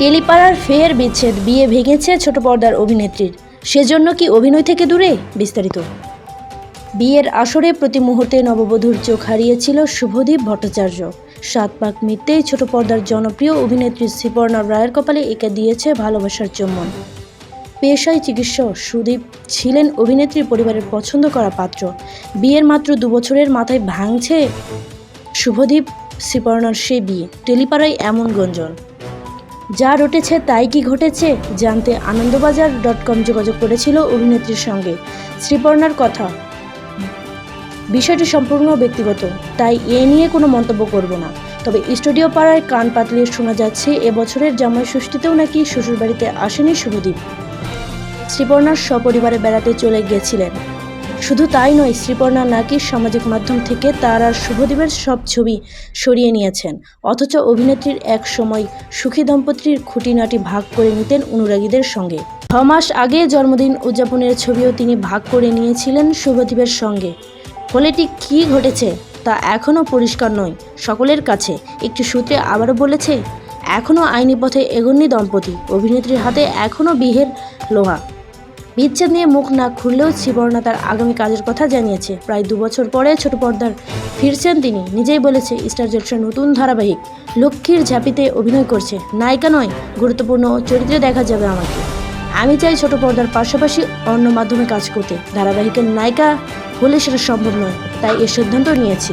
টেলিপাড়ার ফের বিচ্ছেদ, বিয়ে ভেঙেছে ছোট পর্দার অভিনেত্রীর। সেজন্য কি অভিনয় থেকে দূরে? বিস্তারিত। বিয়ের আসরে প্রতি মুহূর্তে নববধূর চোখ হারিয়েছিল শুভদীপ ভট্টাচার্য। সাত পাক মিথ্যেই ছোট পর্দার জনপ্রিয় অভিনেত্রী শ্রীপর্ণা রায়ের কপালে এঁকে দিয়েছে ভালোবাসার চুম্বন। পেশায় চিকিৎসক সুদীপ ছিলেন অভিনেত্রীর পরিবারের পছন্দ করা পাত্র। বিয়ের মাত্র দু বছরের মাথায় ভাঙছে শুভদীপ শ্রীপর্ণার সে বিয়ে। টেলিপাড়ায় এমন গঞ্জন। যা রটেছে তাই কি ঘটেছে জানতে আনন্দবাজার ডট কম যোগাযোগ করেছিল অভিনেত্রীর সঙ্গে। শ্রীপর্ণার কথা। বিষয়টি সম্পূর্ণ ব্যক্তিগত, তাই এ নিয়ে কোনো মন্তব্য করব না। তবে স্টুডিও পাড়ায় কান পাতলে শোনা যাচ্ছে এবছরের জামাই ষষ্ঠীতেও নাকি শ্বশুরবাড়িতে আসেনি শুভদীপ। শ্রীপর্ণার সপরিবারে বেড়াতে চলে গিয়েছিলেন শুধু তাই নয়, শ্রীপর্ণা নাকি সামাজিক মাধ্যম থেকে তার আর শুভদীপের সব ছবি সরিয়ে নিয়েছেন। অথচ অভিনেত্রীর এক সময় সুখী দম্পতির খুঁটিনাটি ভাগ করে নিতেন অনুরাগীদের সঙ্গে। ছ মাস আগে জন্মদিন উদযাপনের ছবিও তিনি ভাগ করে নিয়েছিলেন শুভদীপের সঙ্গে। ফলে ঠিক কী ঘটেছে তা এখনও পরিষ্কার নয়। সকলের কাছে একটি সূত্রে আবারও বলেছে, এখনও আইনি পথে এগোননি দম্পতি। অভিনেত্রীর হাতে এখনও বিহের লোহা। বিচ্ছেদ নিয়ে মুখ না খুললেও শ্রীবর্ণা তার আগামী কাজের কথা জানিয়েছে। প্রায় দু বছর পরে ছোট পর্দার ফিরছেন তিনি। নিজেই বলেছে, স্টার জলসার নতুন ধারাবাহিক। লক্ষ্মীর ঝাঁপিতে অভিনয় করছে। নায়িকা নয়, গুরুত্বপূর্ণ চরিত্রে দেখা যাবে আমাকে। আমি চাই ছোট পর্দার পাশাপাশি অন্য মাধ্যমে কাজ করতে। ধারাবাহিকের নায়িকা হলে সেটা সম্ভব নয়। তাই এ সিদ্ধান্ত নিয়েছি।